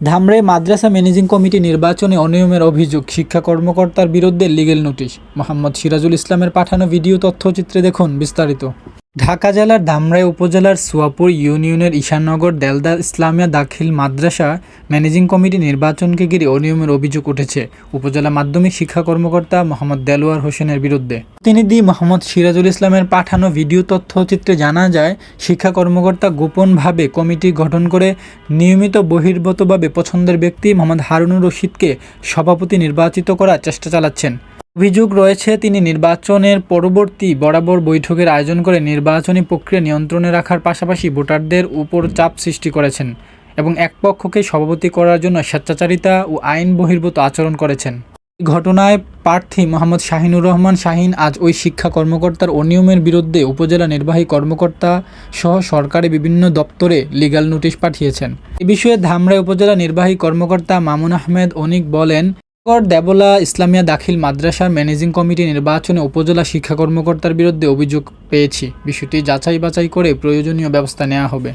ধামরাই মাদ্রাসা managing committee নির্বাচনে অনিয়মের অভিযোগ। শিক্ষা কর্মকর্তার বিরুদ্ধে লিগেল নোটিশ। মোহাম্মদ সিরাজুল ইসলামের পাঠানো ভিডিও তথ্যচিত্রে দেখুন বিস্তারিত। ঢাকা জেলার ধামরাই উপজেলার সুয়াপুর ইউনিয়নের ঈশাননগর দেলদা ইসলামিয়া দাখিল মাদ্রাসা ম্যানেজিং কমিটি নির্বাচনকে ঘিরে অনিয়মের অভিযোগ উঠেছে উপজেলা মাধ্যমিক শিক্ষা কর্মকর্তা মোহাম্মদ দেলোয়ার হোসেনের বিরুদ্ধে। প্রতিনিধি মোহাম্মদ সিরাজুল ইসলামের পাঠানো ভিডিও তথ্যচিত্রে জানা যায়, শিক্ষা কর্মকর্তা গোপনভাবে কমিটি গঠন করে নিয়মিত বহির্ভূতভাবে পছন্দের ব্যক্তি মোহাম্মদ হারুনুর রশিদকে সভাপতি নির্বাচিত করার চেষ্টা চালাচ্ছেন। অভিযোগ রয়েছে, তিনি নির্বাচনের পরবর্তী বরাবর বৈঠকের আয়োজন করে নির্বাচনী প্রক্রিয়া নিয়ন্ত্রণে রাখার পাশাপাশি ভোটারদের উপর চাপ সৃষ্টি করেছেন এবং এক পক্ষকে সভাপতি করার জন্য স্বেচ্ছাচারিতা ও আইন বহির্ভূত আচরণ করেছেন। ঘটনায় প্রার্থী মোহাম্মদ শাহিনুর রহমান শাহিন আজ ওই শিক্ষা কর্মকর্তার অনিয়মের বিরুদ্ধে উপজেলা নির্বাহী কর্মকর্তা সহ সরকারি বিভিন্ন দপ্তরে লিগ্যাল নোটিশ পাঠিয়েছেন। এ বিষয়ে ধামরাই উপজেলা নির্বাহী কর্মকর্তা মামুন আহমেদ অনিক বলেন কর দেবলা ইসলামিয়া দাখিল মাদ্রাসার ম্যানেজিং কমিটি নির্বাচনে উপজেলা শিক্ষা কর্মকর্তার বিরুদ্ধে অভিযোগ পেয়েছি। বিষয়টি যাচাই বাছাই করে প্রয়োজনীয় ব্যবস্থা নেওয়া হবে।